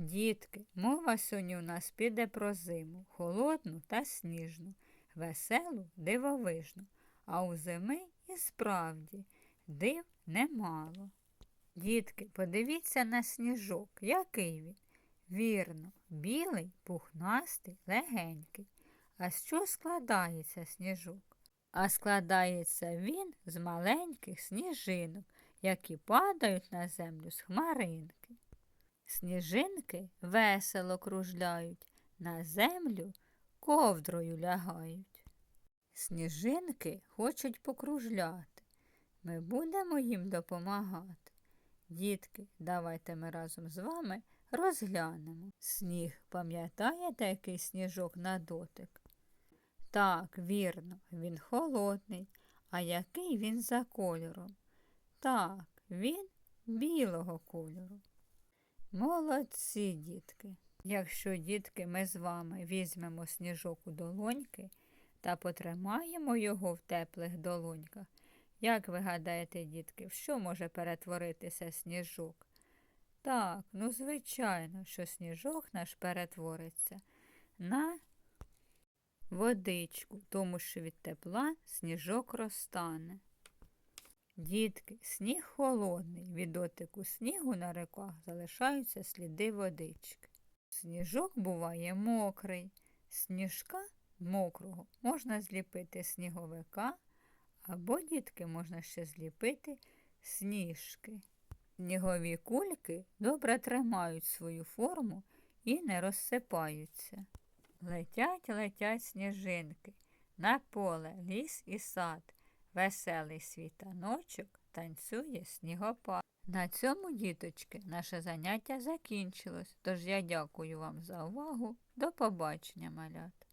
Дітки, мова сьогодні у нас піде про зиму, холодну та сніжну, веселу, дивовижну, а у зими і справді див немало. Дітки, подивіться на сніжок, який він. Вірно, білий, пухнастий, легенький. А з чого складається сніжок? А складається він з маленьких сніжинок, які падають на землю з хмаринки. Сніжинки весело кружляють, на землю ковдрою лягають. Сніжинки хочуть покружляти. Ми будемо їм допомагати. Дітки, давайте ми разом з вами розглянемо. Сніг, пам'ятаєте, який сніжок на дотик? Так, вірно, він холодний. А який він за кольором? Так, він білого кольору. Молодці, дітки. Якщо, дітки, ми з вами візьмемо сніжок у долоньки та потримаємо його в теплих долоньках, як ви гадаєте, дітки, в що може перетворитися сніжок? Так, ну звичайно, що сніжок наш перетвориться на водичку, тому що від тепла сніжок розтане. Дітки, сніг холодний, від дотику снігу на реках залишаються сліди водички. Сніжок буває мокрий, сніжка мокрого можна зліпити сніговика, або, дітки, можна ще зліпити сніжки. Снігові кульки добре тримають свою форму і не розсипаються. Летять, летять сніжинки, на поле, ліс і сад. Веселий світаночок танцює снігопад. На цьому, діточки, наше заняття закінчилось, тож я дякую вам за увагу. До побачення, малята.